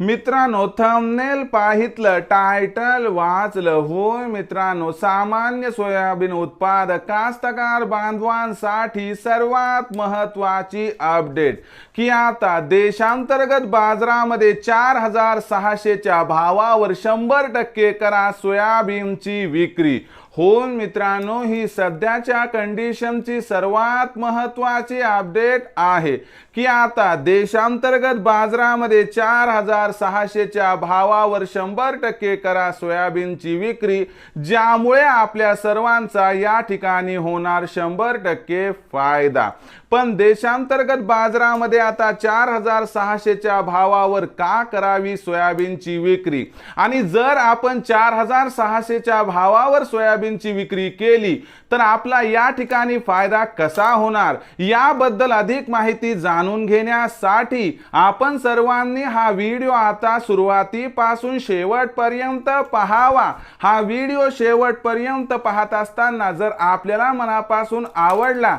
मित्रांनो thumbnail पाहितलं title वाचलं होय मित्रांनो. सामान्य सोयाबीन उत्पादक कास्तकार बांधवांसाठी सर्वात महत्वाची अपडेट की आता देशांतर्गत बाजारामध्ये चार हजार सहाशेच्या भावावर शंभर टक्के करा सोयाबीनची विक्री. होऊन मित्रांनो ही सध्याच्या कंडिशनची सर्वात महत्वाची अपडेट आहे की आता देशांतर्गत बाजारामध्ये चार हजार सहाशेच्या भावावर शंभर टक्के करा सोयाबीनची विक्री ज्यामुळे आपल्या सर्वांचा या ठिकाणी होणार शंभर टक्के फायदा. पण देशांतर्गत बाजारामध्ये आता चार हजार सहाशेच्या भावावर का करावी सोयाबीनची विक्री? आणि जर आपण चार हजार सहाशेच्या भावावर सोयाबीनची विक्री केली तर आपला या ठिकाणी फायदा कसा होणार? याबद्दल अधिक माहिती जाणून घेण्यासाठी आपण सर्वांनी हा व्हिडिओ आता सुरुवातीपासून शेवटपर्यंत पहावा. हा व्हिडिओ शेवटपर्यंत पाहत असताना जर आपल्याला मनापासून आवडला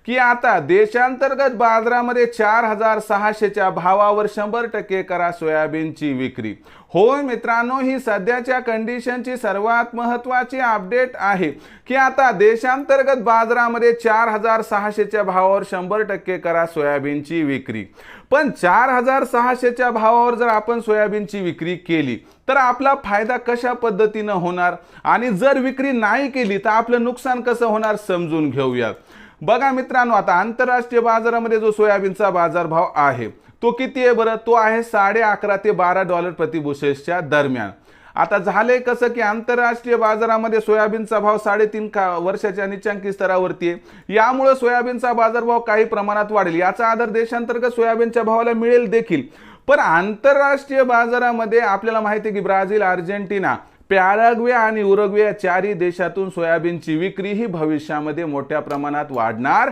की आता देशांतर्गत बाजारामध्ये चार हजार सहाशेच्या भावावर शंभर टक्के करा सोयाबीनची विक्री. होय मित्रांनो ही सध्याच्या कंडिशनची सर्वात महत्वाची अपडेट आहे की आता देशांतर्गत बाजारामध्ये चार हजार सहाशेच्या भावावर शंभर टक्के करा सोयाबीनची विक्री. पण चार हजार सहाशेच्या भावावर जर आपण सोयाबीनची विक्री केली तर आपला फायदा कशा पद्धतीनं होणार? आणि जर विक्री नाही केली तर आपलं नुकसान कसं होणार? समजून घेऊयात. बघा मित्रांनो आता आंतरराष्ट्रीय बाजारामध्ये जो सोयाबीनचा बाजारभाव आहे तो किती आहे बरं? तो आहे साडे अकरा ते बारा डॉलर प्रतिबुशेसच्या दरम्यान. आता झालंय कसं की आंतरराष्ट्रीय बाजारामध्ये सोयाबीनचा भाव साडेतीन का वर्षाच्या निचांकी स्तरावरती आहे. यामुळे सोयाबीनचा बाजारभाव काही प्रमाणात वाढेल. याचा आधार देशांतर्गत सोयाबीनच्या भावाला मिळेल देखील. पण आंतरराष्ट्रीय बाजारामध्ये आपल्याला माहिती आहे की ब्राझील अर्जेंटिना पॅराग्वे आणि उरुग्वे या चारही देशातून सोयाबीनची विक्री ही भविष्यामध्ये मोठ्या प्रमाणात वाढणार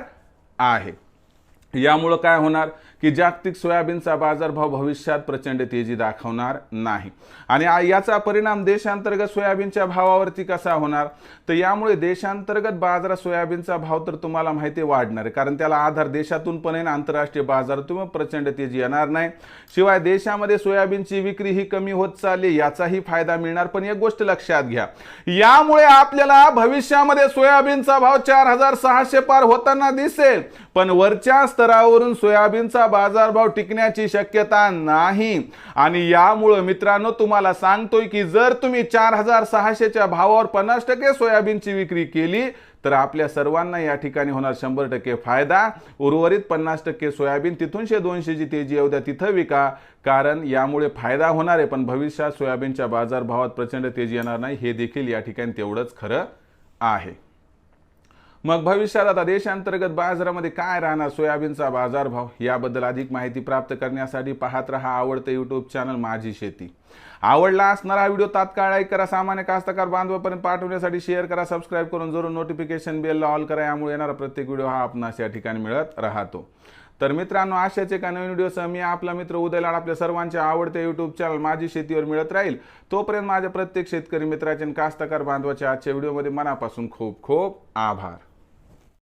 आहे. यामुळं काय होणार? की जागतिक सोयाबीनचा बाजारभाव भविष्यात प्रचंड तेजी दाखवणार नाही. आणि याचा परिणाम देशांतर्गत सोयाबीनच्या भावावरती कसा होणार? तर यामुळे देशांतर्गत बाजारात सोयाबीनचा भाव तर तुम्हाला माहिती वाढणार आहे. कारण त्याला आधार देशातून पण आहे आंतरराष्ट्रीय बाजारातून प्रचंड तेजी येणार नाही. शिवाय देशामध्ये सोयाबीनची विक्री ही कमी होत चालली याचाही फायदा मिळणार. पण एक गोष्ट लक्षात घ्या. यामुळे आपल्याला भविष्यामध्ये सोयाबीनचा भाव चार हजार सहाशे पार होताना दिसेल. पण वरच्या स्तरावरून सोयाबीनचा बाजारभाव टिकण्याची शक्यता नाही. आणि यामुळं मित्रांनो तुम्हाला सांगतोय की जर तुम्ही चार हजार सहाशेच्या भावावर पन्नास टक्के सोयाबीनची विक्री केली तर आपल्या सर्वांना या ठिकाणी होणार शंभर टक्के फायदा. उर्वरित पन्नास टक्के सोयाबीन तिथूनशे दोनशेची तेजी येऊ द्या तिथं विका. कारण यामुळे फायदा होणार आहे पण भविष्यात सोयाबीनच्या बाजारभावात प्रचंड तेजी येणार नाही. हे देखील या ठिकाणी तेवढंच खरं आहे. मग भविष्यात आता देशांतर्गत बाजारामध्ये काय राहणार? सोयाबीनचा बाजारभाव याबद्दल अधिक माहिती प्राप्त करण्यासाठी पाहत रहा आवडतं यूट्यूब चॅनल माझी शेती. आवडला असणारा हा व्हिडिओ तात्काळ लाईक करा सामान्य कास्तकार बांधवापर्यंत पाठवण्यासाठी शेअर करा सबस्क्राईब करून जरूर नोटिफिकेशन बेलला ऑल करा यामुळे येणारा प्रत्येक व्हिडिओ हा आपणास या ठिकाणी मिळत राहतो. तर मित्रांनो आशाचे एका नवीन व्हिडिओसह मी आपला मित्र उदयलाड आपल्या सर्वांच्या आवडते युट्यूब चॅनल माझी शेतीवर मिळत राहील. तोपर्यंत माझ्या प्रत्येक शेतकरी मित्राचे आणि कास्तकार बांधवाच्या आजच्या व्हिडिओमध्ये मनापासून खूप खूप आभार.